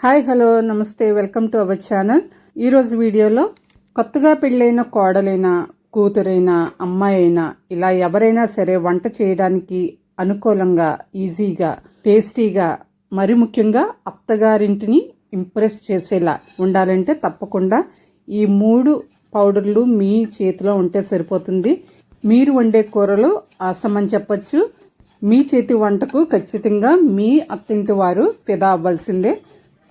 Hi hello నమస్తే welcome to our channel. ఈరోజు వీడియోలో కొత్తగా పెళ్ళైన కోడలైన కూతురైనా అమ్మాయి అయినా ఇలా ఎవరైనా సరే వంట చేయడానికి అనుకూలంగా ఈజీగా టేస్టీగా మరి ముఖ్యంగా అత్తగారింటిని ఇంప్రెస్ చేసేలా ఉండాలంటే తప్పకుండా ఈ మూడు పౌడర్లు మీ చేతిలో ఉంటే సరిపోతుంది. మీరు వండే కూరలు ఆసమని చెప్పచ్చు. మీ చేతి వంటకు ఖచ్చితంగా మీ అత్తింటి వారు ఫిదా అవ్వాల్సిందే.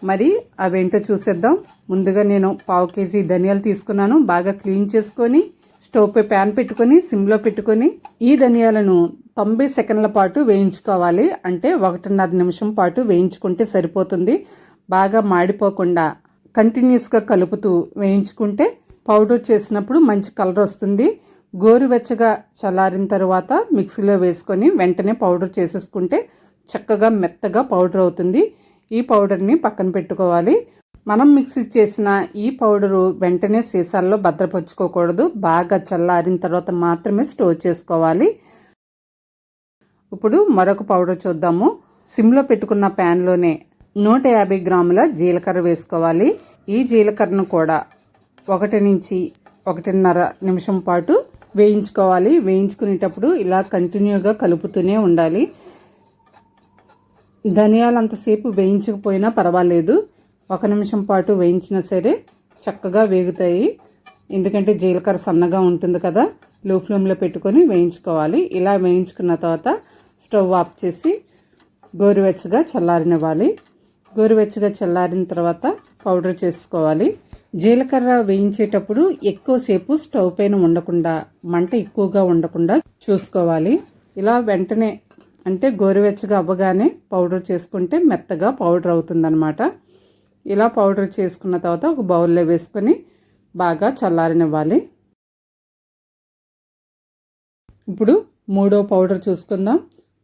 మరి అవేంటో చూసేద్దాం. ముందుగా నేను పావు కేజీ ధనియాలు తీసుకున్నాను. బాగా క్లీన్ చేసుకొని స్టవ్ పై ప్యాన్ పెట్టుకొని సిమ్లో పెట్టుకొని ఈ ధనియాలను తొంభై సెకండ్ల పాటు వేయించుకోవాలి. అంటే ఒకటిన్నర నిమిషం పాటు వేయించుకుంటే సరిపోతుంది. బాగా మాడిపోకుండా కంటిన్యూస్గా కలుపుతూ వేయించుకుంటే పౌడర్ చేసినప్పుడు మంచి కలర్ వస్తుంది. గోరువెచ్చగా చల్లారిన తర్వాత మిక్సీలో వేసుకొని వెంటనే పౌడర్ చేసేసుకుంటే చక్కగా మెత్తగా పౌడర్ అవుతుంది. ఈ పౌడర్ని పక్కన పెట్టుకోవాలి. మనం మిక్సీ చేసిన ఈ పౌడరు వెంటనే సీసాల్లో భద్రపరుచుకోకూడదు. బాగా చల్లారిన తర్వాత మాత్రమే స్టోర్ చేసుకోవాలి. ఇప్పుడు మరొక పౌడర్ చూద్దాము. సిమ్లో పెట్టుకున్న ప్యాన్లోనే నూట యాభై గ్రాముల జీలకర్ర వేసుకోవాలి. ఈ జీలకర్రను కూడా ఒకటి నుంచి ఒకటిన్నర నిమిషం పాటు వేయించుకోవాలి. వేయించుకునేటప్పుడు ఇలా కంటిన్యూగా కలుపుతూనే ఉండాలి. ధనియాలు అంతసేపు వేయించకపోయినా పర్వాలేదు. ఒక నిమిషం పాటు వేయించినా సరే చక్కగా వేగుతాయి. ఎందుకంటే జీలకర్ర సన్నగా ఉంటుంది కదా లో ఫ్లేమ్లో పెట్టుకొని వేయించుకోవాలి. ఇలా వేయించుకున్న తర్వాత స్టవ్ ఆఫ్ చేసి గోరువెచ్చగా చల్లారనివ్వాలి. గోరువెచ్చగా చల్లారిన తర్వాత పౌడర్ చేసుకోవాలి. జీలకర్ర వేయించేటప్పుడు ఎక్కువసేపు స్టవ్ పైన ఉండకుండా మంట ఎక్కువగా ఉండకుండా చూసుకోవాలి. ఇలా వెంటనే అంటే గోరువెచ్చగా అవ్వగానే పౌడర్ చేసుకుంటే మెత్తగా పౌడర్ అవుతుందనమాట ఇలా పౌడర్ చేసుకున్న తర్వాత ఒక బౌల్లో వేసుకొని బాగా చల్లారనివ్వాలి. ఇప్పుడు మూడో పౌడర్ చూసుకుందాం.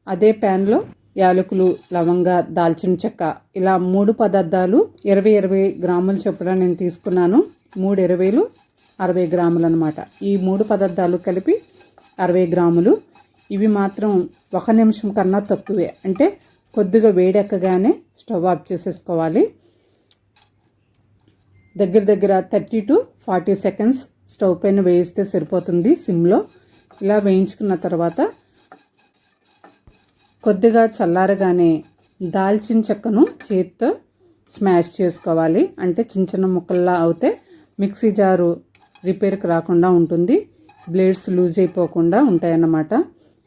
అదే ప్యాన్లో యాలకులు లవంగ దాల్చిన చెక్క ఇలా మూడు పదార్థాలు ఇరవై ఇరవై గ్రాములు చొప్పున నేను తీసుకున్నాను. మూడు ఇరవైలు అరవై గ్రాములు అనమాట ఈ మూడు పదార్థాలు కలిపి అరవై గ్రాములు ఇవి మాత్రం ఒక నిమిషం కన్నా తక్కువే. అంటే కొద్దిగా వేడెక్కగానే స్టవ్ ఆఫ్ చేసేసుకోవాలి. దగ్గర దగ్గర thirty to forty seconds stove పైన వేయిస్తే సరిపోతుంది సిమ్లో. ఇలా వేయించుకున్న తర్వాత కొద్దిగా చల్లారగానే దాల్చిన చెక్కను చేతితో స్మాష్ చేసుకోవాలి. అంటే చిన్న చిన్న ముక్కల్లా అవుతే మిక్సీ జారు రిపేర్కి రాకుండా ఉంటుంది. బ్లేడ్స్ లూజ్ అయిపోకుండా ఉంటాయన్నమాట.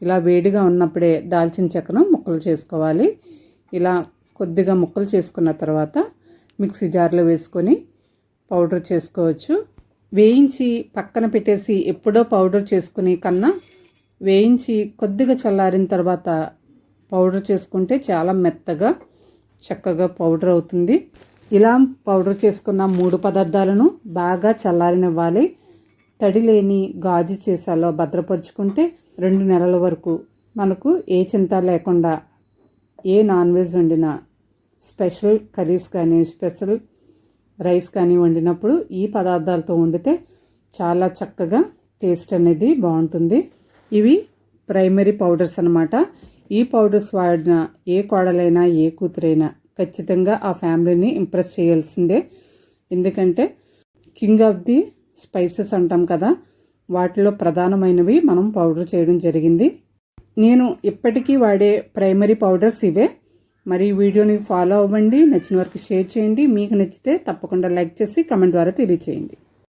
ఇలా వేడిగా ఉన్నప్పుడే దాల్చిన చెక్కను ముక్కలు చేసుకోవాలి. ఇలా కొద్దిగా ముక్కలు చేసుకున్న తర్వాత మిక్సీ జార్లో వేసుకొని పౌడర్ చేసుకోవచ్చు. వేయించి పక్కన పెట్టేసి ఎప్పుడో పౌడర్ చేసుకుని కన్నా వేయించి కొద్దిగా చల్లారిన తర్వాత పౌడర్ చేసుకుంటే చాలా మెత్తగా చక్కగా పౌడర్ అవుతుంది. ఇలా పౌడర్ చేసుకున్న మూడు పదార్థాలను బాగా చల్లారినివ్వాలి. తడి లేని గాజు చేసాలో భద్రపరుచుకుంటే రెండు నెలల వరకు మనకు ఏ చింత లేకుండా ఏ నాన్ వెజ్ వండినా స్పెషల్ కర్రీస్ కానీ స్పెషల్ రైస్ కానీ వండినప్పుడు ఈ పదార్థాలతో వండితే చాలా చక్కగా టేస్ట్ అనేది బాగుంటుంది. ఇవి ప్రైమరీ పౌడర్స్ అనమాట ఈ పౌడర్స్ వాడిన ఏ కోడలైనా ఏ కూతురైనా ఖచ్చితంగా ఆ ఫ్యామిలీని ఇంప్రెస్ చేయాల్సిందే. ఎందుకంటే కింగ్ ఆఫ్ ది స్పైసెస్ అంటాం కదా వాటిలో ప్రధానమైనవి మనం పౌడర్ చేయడం జరిగింది. నేను ఇప్పటికీ వాడే ప్రైమరీ పౌడర్స్ ఇవే. మరి వీడియోని ఫాలో అవ్వండి నచ్చిన వరకు షేర్ చేయండి. మీకు నచ్చితే తప్పకుండా లైక్ చేసి కమెంట్ ద్వారా తెలియచేయండి.